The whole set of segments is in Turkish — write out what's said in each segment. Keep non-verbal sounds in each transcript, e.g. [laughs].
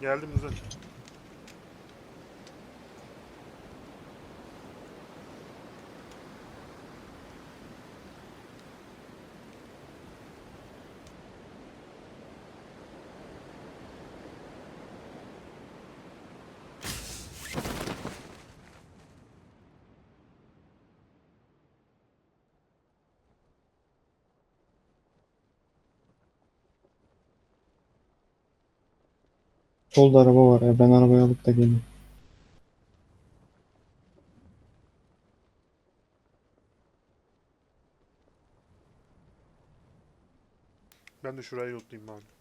Geldim güzel. Solda araba var ya. Ben arabayı alıp da geleyim. Ben de şurayı lootlayayım bari.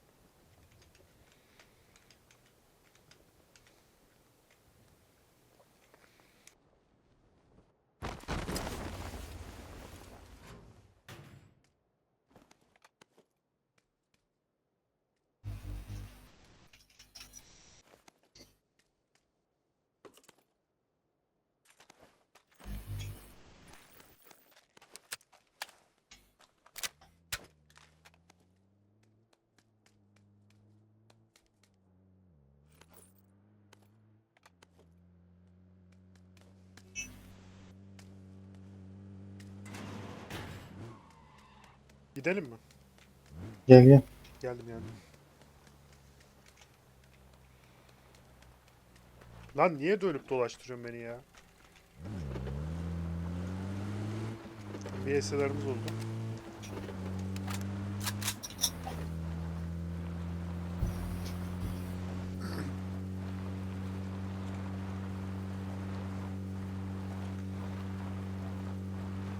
Gidelim mi? Gel gel. Geldim yani. Lan niye dönüp dolaştırıyorsun beni ya? VS'lerimiz oldu.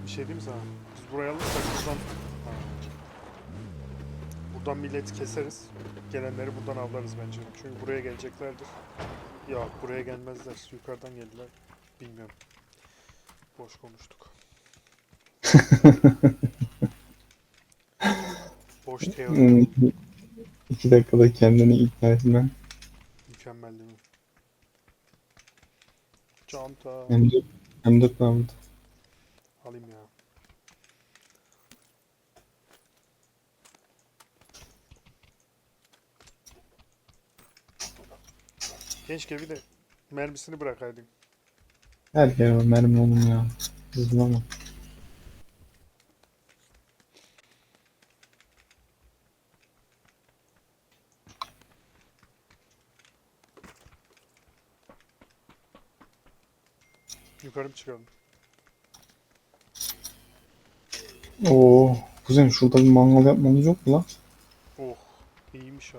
Bir şey diyeyim sana? Biz buraya alırsak buradan... Buradan milleti keseriz. Gelenleri buradan avlarız bence. Çünkü buraya geleceklerdir. Yok buraya gelmezler. Yukarıdan geldiler. Bilmiyorum. Boş konuştuk. [laughs] Boş teori. Hmm, İki dakikada kendini ikna etme. Mükemmel değil mi? Çanta. M4, M4 Mahmut. Alayım ya. Keşke bir de mermisini bırakaydın. Her yer var mermi oğlum ya. Hızlama. Yukarı mı çıkalım? Oo, kuzen şurada bir mangal yapmamız yok mu lan? Oh, iyiymiş ha.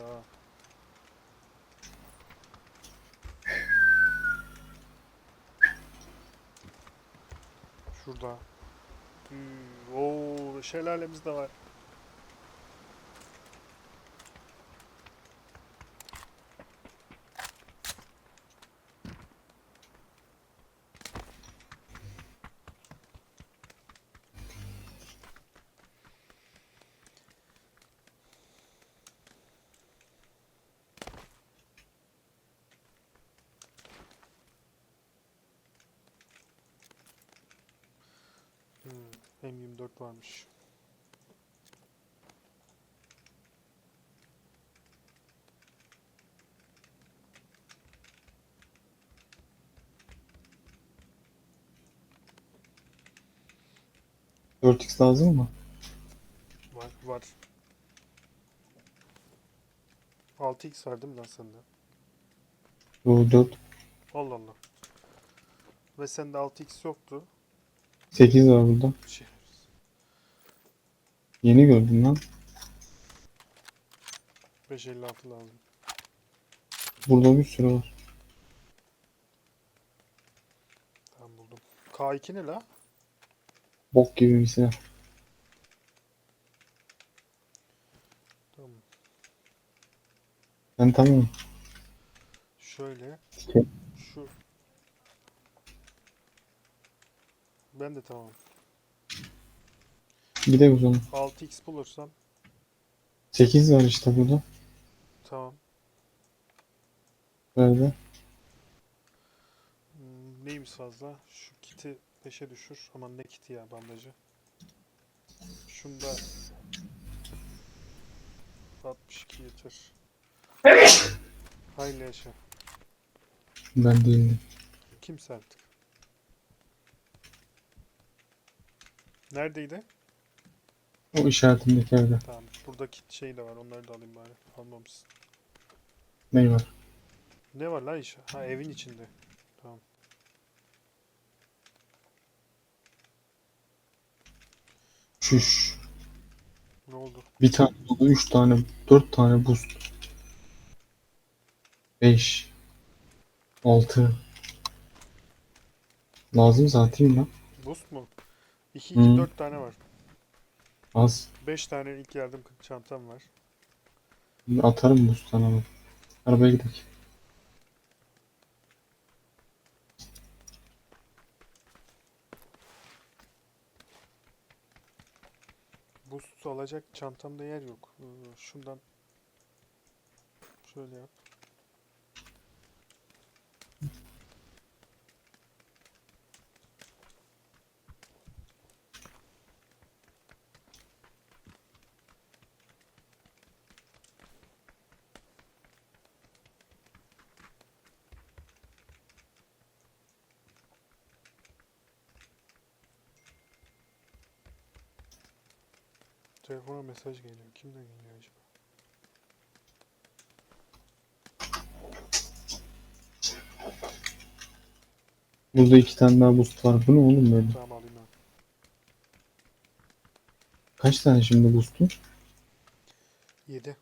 Şurada. Hmm, Oo, şelalemiz de var. Hmm, M24 varmış. Dört x lazım mı? Var, var. 6x var değil mi lan sende? Bu 4. Allah Allah. Ve sende 6x yoktu. 8 var burada. Şey, Yeni gördüm lan. 556 lazım. Burada bir sürü var. Tamam buldum. K2 ne la? Bok gibi bir silah. Tamam. Ben tamam. Şöyle. Şu. Ben de tamam. Bir de o zaman. 6x bulursam 8 var işte burada. tamam. Nerede? Hmm, neymiş fazla? Şu kiti 5'e düşür. Aman ne kiti ya bandajı. Şunda 62 yeter. Hayırlı yaşa. Ben değildim. Kimse artık. Neredeydi? O işaretimdeki evde. Tamam. Buradaki şey de var. Onları da alayım bari. Almamışsın. Ne var? Ne var lan iş? Ha evin içinde. Tamam. Şuş. Ne oldu? Bir tane oldu, üç tane, dört tane boost. Beş. Altı. Lazım zaten lan. Boost mu? 2 Hı. 2 4 tane var. Az. 5 tane ilk yardım çantam var. Atarım boost sana ben. Arabaya gidelim. Boost alacak çantamda yer yok. Ee, Şundan şöyle yap. Telefona mesaj geliyor. Kimden geliyor acaba? Burada iki tane daha boost var. Bu ne oğlum böyle? Tamam alayım ben. Kaç tane şimdi boost'un? 7.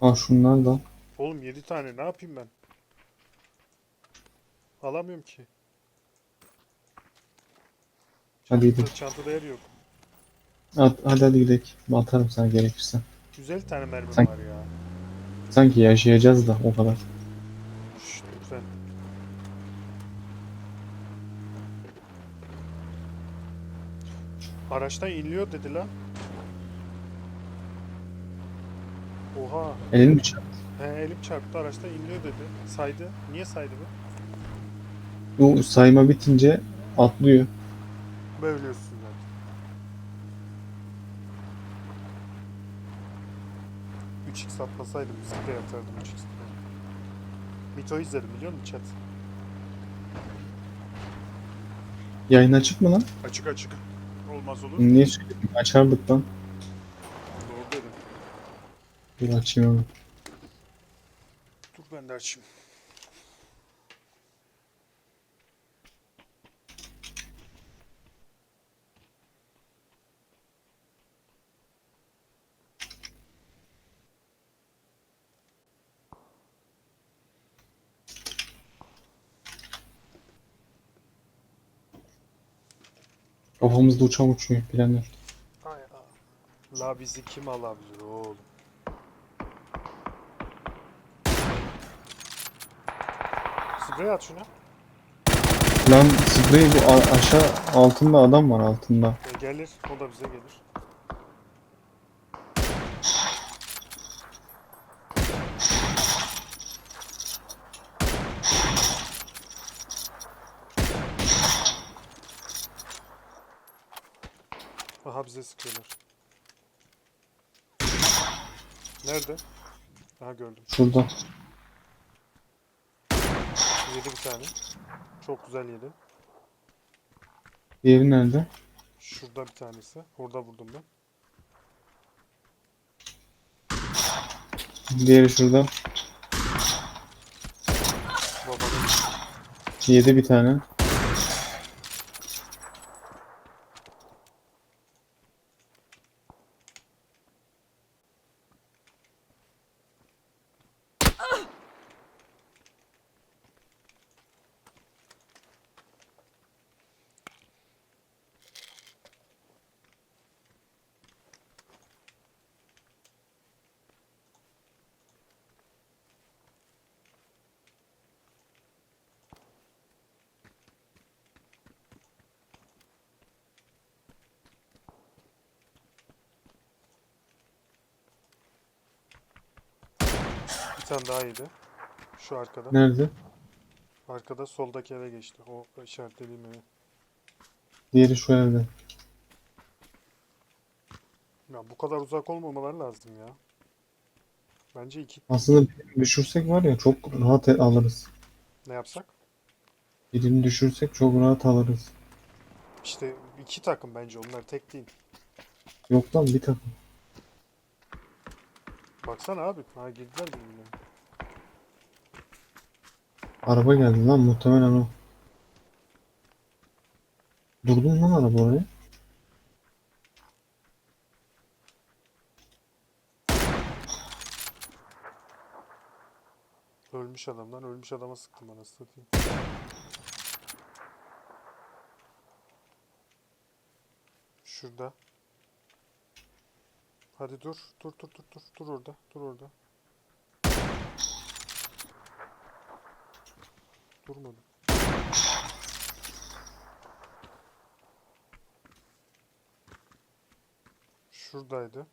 Aa şunlar da. Oğlum 7 tane ne yapayım ben? Alamıyorum ki. Hadi gidelim. Çanta- Çantada yer yok. At, hadi hadi gidelim. Atarım sana gerekirse. 150 tane mermim Sen- var ya. Sanki yaşayacağız da o kadar. Şşt. Araçtan iniliyor dedi lan. Oha. Elini mi çarptı? He elim çarptı araçtan iniliyor dedi. Saydı. Niye saydı bu? Bu sayma bitince atlıyor. Bövlüyorsun zaten. Üç x atlasaydım sprey atardım 3 x Mito izledim biliyor musun chat? Yayın açık mı lan? Açık açık. Olmaz olur. Niye söyledin? Açardık lan. Doğru dedim. Dur açayım hemen. Dur ben de açayım. Kafamızda uçak uçuyor planlar. Ay. La bizi kim alabilir oğlum? Sprey at şuna. Lan sprey bu a- aşağı altında adam var altında. E, gelir. O da bize gelir. Aha bize sıkıyorlar. Nerede? Aha gördüm. Şurada. Yedi bir tane. Çok güzel yedi. Diğeri nerede? Şurada bir tanesi. Orada vurdum ben. Diğeri şurada. Babanın Yedi bir tane. Tane daha yedi. Şu arkada. Nerede? Arkada soldaki eve geçti. O işaretlediğim eve. Diğeri şu evde. Ya bu kadar uzak olmamaları lazım ya. Bence iki. Aslında birini düşürsek var ya çok rahat alırız. Ne yapsak? Birini düşürsek çok rahat alırız. İşte iki takım bence onlar tek değil. Yok lan bir takım. Baksana abi. Ha girdiler birbirine. Araba geldi lan muhtemelen o. Durdun lan araba oraya. Ölmüş adamdan ölmüş adama sıktım bana satayım. Şurada. Hadi dur. Dur dur dur dur. Dur orada. Dur orada. Durmadım. Şuradaydı.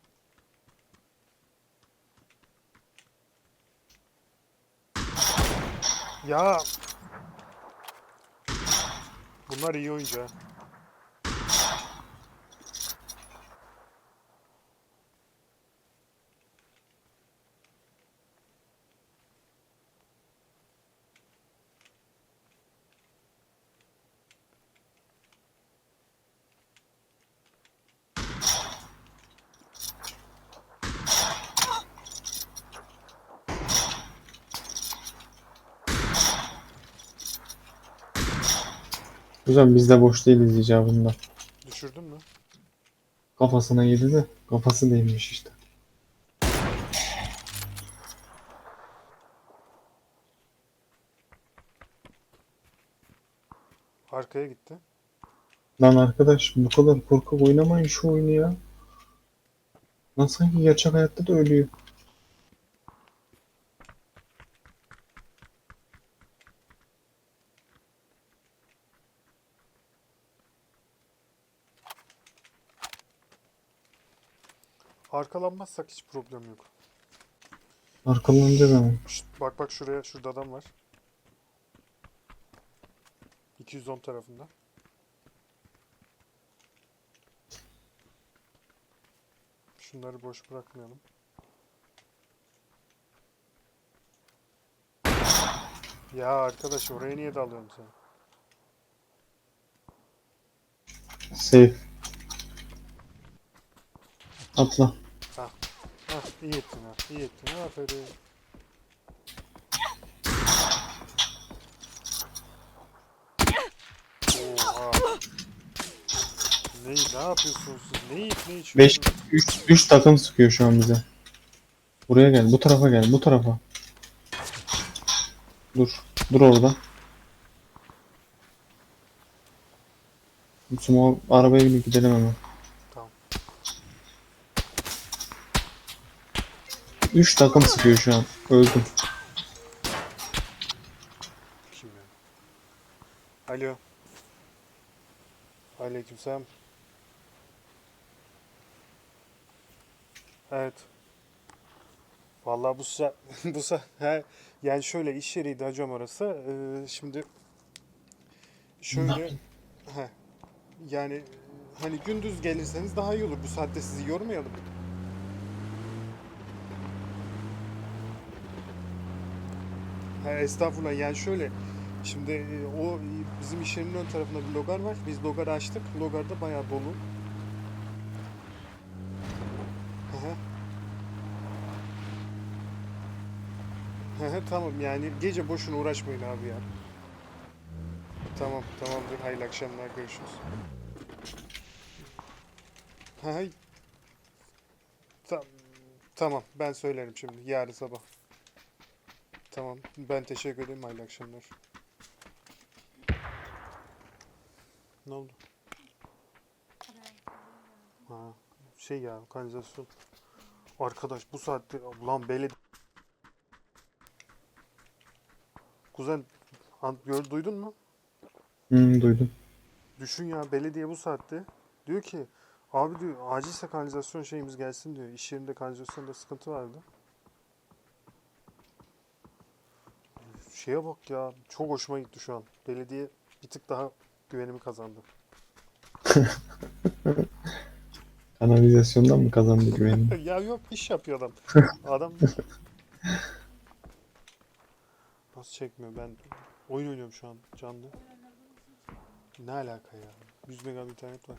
Ya. Bunlar iyi oyuncu ha. Güzel biz de boş değiliz icabında. Düşürdün mü? Kafasına yedi de kafası değilmiş işte. Arkaya gitti. Lan arkadaş bu kadar korkak oynamayın şu oyunu ya. Lan sanki gerçek hayatta da ölüyor. Arkalanmazsak hiç problem yok. Ama. Şşt, bak bak şuraya. Şurada adam var. 210 tarafında. Şunları boş bırakmayalım. Ya arkadaş oraya niye dalıyorsun sen? Safe. Atla. Hah iyi ettin ha. iyi ettin. Aferin. Oha. Ne, ne yapıyorsunuz siz? Ne yiyip ne 5 içiyorsunuz? 3 3 takım sıkıyor şu an bize. Buraya gel, bu tarafa gel, bu tarafa. Dur. Dur orada. Sumo arabaya binip gidelim hemen. Tamam. 3 takım sıkıyor şu an. Öldüm. Kim ya? Alo. Aleykümselam. Evet. Vallahi bu sa [laughs] bu sa [laughs] he, yani şöyle iş yeriydi hocam orası. Ee, şimdi şöyle he, yani hani gündüz gelirseniz daha iyi olur. Bu saatte sizi yormayalım. Estağfurullah yani şöyle şimdi e, o bizim iş yerinin ön tarafında bir logar var. Biz logarı açtık. Logarda bayağı dolu. Tamam yani gece boşuna uğraşmayın abi ya. Tamam tamamdır. Hayırlı akşamlar. Görüşürüz. Hı. Tam- Tamam ben söylerim şimdi. Yarın sabah. Tamam. Ben teşekkür ederim. Hayırlı akşamlar. Ne oldu? Ha, şey ya kanalizasyon. Arkadaş bu saatte ulan belediye Kuzen an, gör, duydun mu? Hmm, duydum. Düşün ya belediye bu saatte diyor ki abi diyor acilse kanalizasyon şeyimiz gelsin diyor. İş yerinde kanalizasyonda sıkıntı vardı. Şeye bak ya çok hoşuma gitti şu an. Belediye bir tık daha güvenimi kazandı. [laughs] Kanalizasyondan mı kazandı güvenini? [laughs] ya yok iş yapıyor adam. [laughs] Adam Nasıl çekmiyor? Ben oyun oynuyorum şu an canlı. Ne alaka ya? 100 megabit internet var.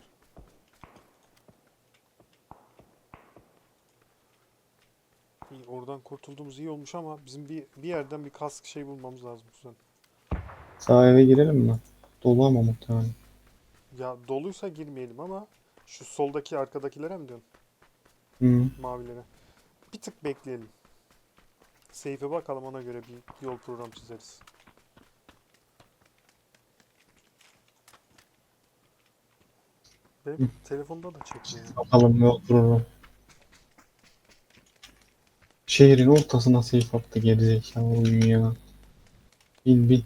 İyi, oradan kurtulduğumuz iyi olmuş ama bizim bir bir yerden bir kask şey bulmamız lazım kuzen. Sağ eve girelim mi? Dolu ama muhtemelen. Ya doluysa girmeyelim ama şu soldaki arkadakilere mi diyorsun? Hı. Mavilere. Bir tık bekleyelim. Seyfe bakalım ona göre bir yol program çizeriz. Benim telefonda da çekmiyor. Bakalım yol program. Şehrin ortasına safe attı gerizekalı oyun ya. Bin bin.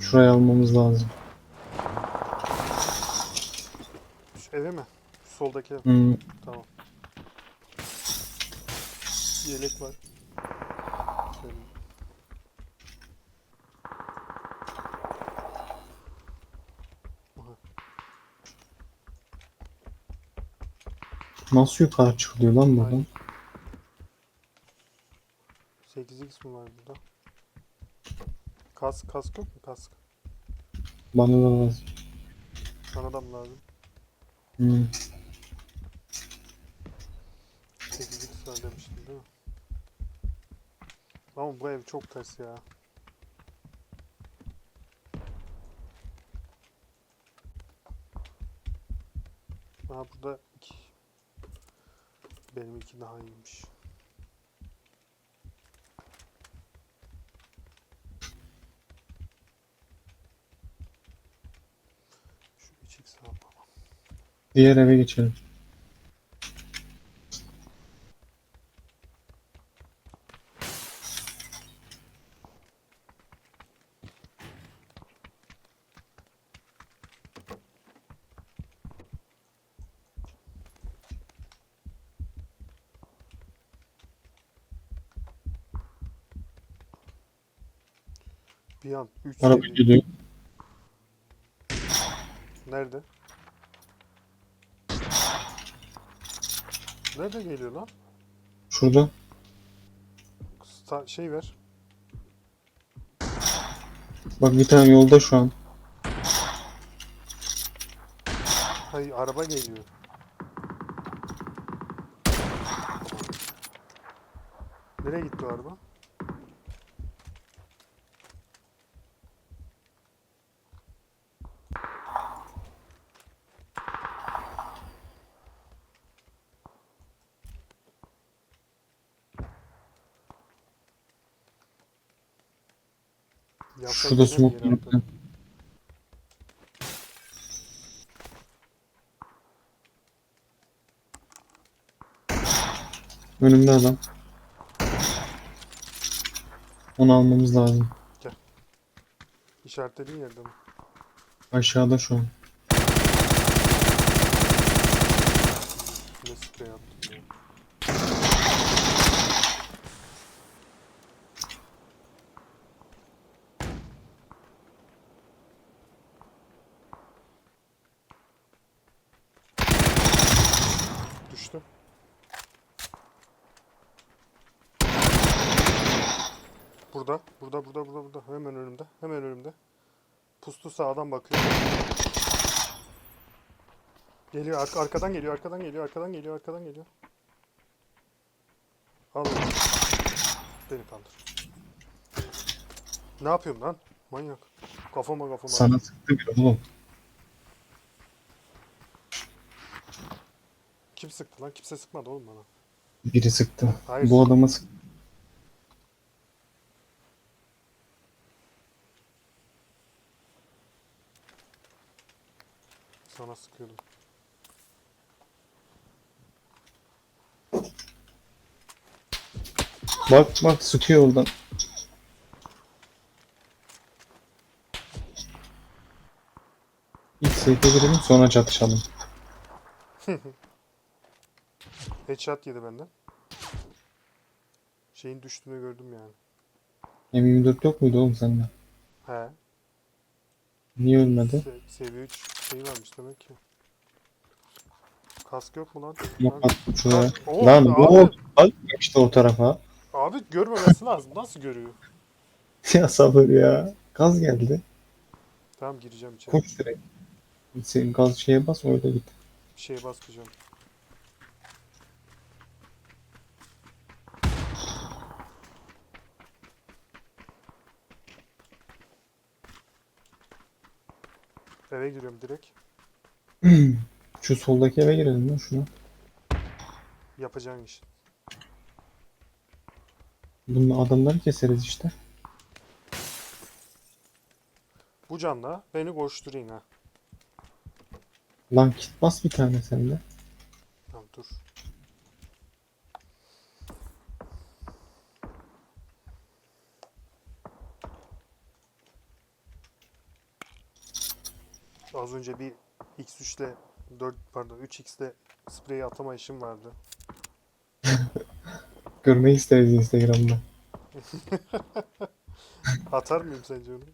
Şurayı almamız lazım. Şu eve mi? Şu soldaki ev. Hmm, Tamam. Yelek var. Şöyle. Aha. Nasıl yukarı çıkılıyor lan buradan? 8x mi var burada? Kask, kask yok mu kask? Bana da lazım. Sana da mı lazım? Hmm. 8x var demiştin değil mi? Ama bu ev çok ters ya. Aha burada iki. Benim iki daha iyiymiş. Şu 3x yapalım. Diğer eve geçelim. Bir an 3 Araba gidiyor. Nerede? Nerede geliyor lan? Şurada. Sta- şey ver. Bak bir tane yolda şu an. Hayır araba geliyor. Nereye gitti o araba? Yapsak Şurada atladı? var. Önümde adam. Onu almamız lazım. İşaretlediğin yerde mi? Aşağıda şu an. Ne sprey attım ya. Burada, burada, burada, burada, burada. Hemen önümde, hemen önümde. Puslu sağdan bakıyor. Geliyor, arka, arkadan geliyor, arkadan geliyor, arkadan geliyor, arkadan geliyor. Al. Beni kaldır. Ne yapıyorum lan? Manyak. Kafama kafama. Sana sıktı bir oğlum. Kim sıktı lan? Kimse sıkmadı oğlum bana. Biri sıktı. Hayır. Bu adama sıktı. Sana sıkıyordum. Bak bak sıkıyor oradan. İlk safe'e girelim sonra çatışalım. [laughs] Headshot yedi benden. Şeyin düştüğünü gördüm yani. M24 yok muydu oğlum sende? He. Niye ölmedi? Se- seviye 3 şey varmış demek ki. Kask yok mu lan? Yok attım şuraya. Oo, Lan abi, bu bak işte o tarafa. abi görmemesi lazım. Nasıl görüyor? [laughs] Ya sabır ya. Gaz geldi. Tamam gireceğim içeri. Koş direkt. Senin gaz şeye bas öyle git. Bir şeye basmayacağım. Eve giriyorum direkt. [clears throat] Şu soldaki eve girelim lan şuna. Yapacağın iş. Bununla adamları keseriz işte. Bu canla beni koşturayım ha. Lan kit bas bir tane sende. Tamam dur. Az önce bir X3 ile 4 pardon 3X ile sprey atama işim vardı. [laughs] Görmeyi isteriz Instagram'da. [laughs] Atar mıyım sence onu?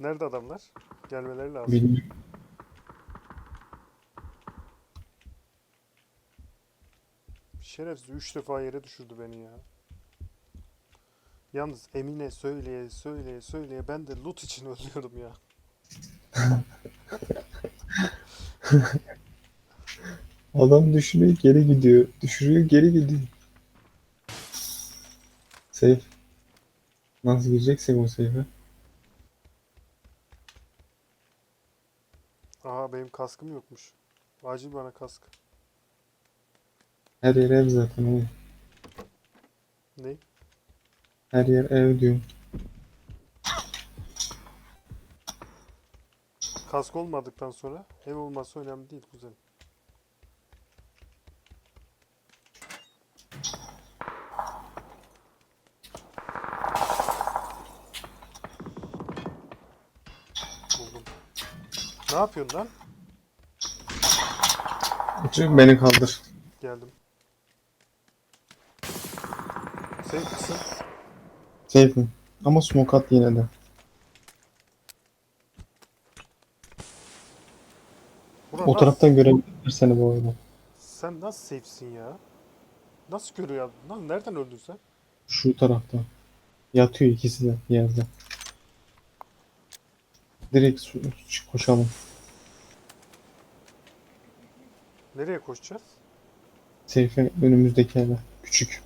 Nerede adamlar? Gelmeleri lazım. Bilmiyorum. Şerefsiz 3 defa yere düşürdü beni ya. Yalnız Emine söyleye söyleye söyleye ben de loot için [laughs] ölüyorum ya. [laughs] Adam düşürüyor geri gidiyor. Düşürüyor geri gidiyor. Safe. Nasıl gireceksek o safe'e. Aha benim kaskım yokmuş. Acil bana kask. Her yer ev zaten oğlum. Ne? Her yer ev diyorum. Kask olmadıktan sonra ev olması önemli değil kuzenim. Ne yapıyorsun lan? Çık beni kaldır. Geldim. Safe misin? Safe mi? Ama smoke at yine de. Burak O taraftan görebilirler seni bu arada. Sen nasıl safe'sin ya? Nasıl görüyor? Lan nereden öldün sen? Şu tarafta. Yatıyor ikisi de yerde. Direkt su- su- koşalım. Nereye koşacağız? Seyfe önümüzdeki eve. Küçük.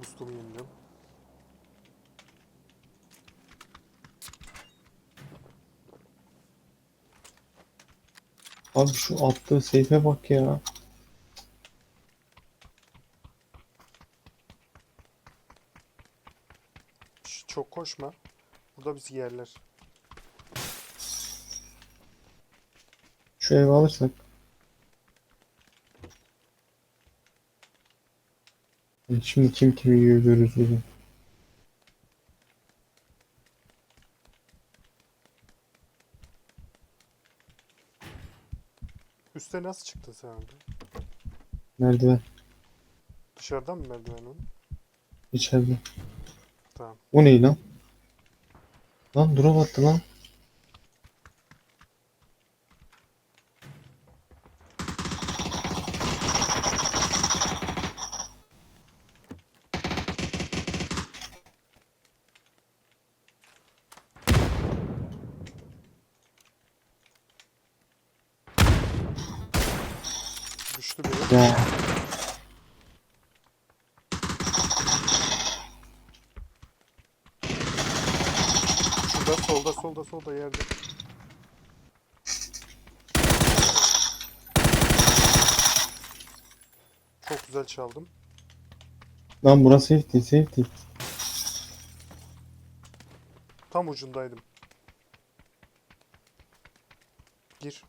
Boost'umu yeniliyorum. Abi şu attığı seyfe bak ya. Şş, çok koşma. Burada bizi yerler. Şu evi alırsak. Şimdi kim kimi yiyor görürüz bugün. Üste nasıl çıktın sen abi? Merdiven. Dışarıdan mı merdiven onun? içeride. Tamam. O ne lan? Lan drop attı lan. Düştü biri. Ya. Şurada solda solda solda yerde. Çok güzel çaldım. Lan burası safety safety. Tam ucundaydım. Gir.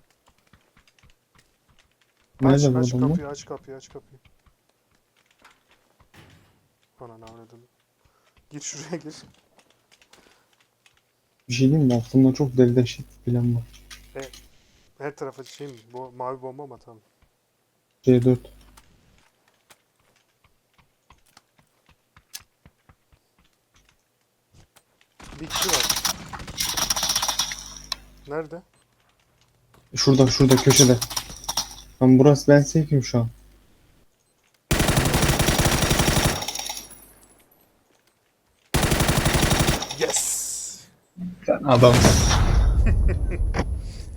Nerede aç, bu aç adamlar? kapıyı aç kapıyı aç kapıyı. Bana ne avradını. Gir şuraya gir. Bir şey diyeyim mi? Aklımda çok deli deşik bir plan var. Her tarafa şey mi? Bu mavi bomba mı atalım? C4. Bir kişi var. Nerede? Şurada şurada köşede. Ben burası ben safe'im şu an. Yes! Sen adamsın.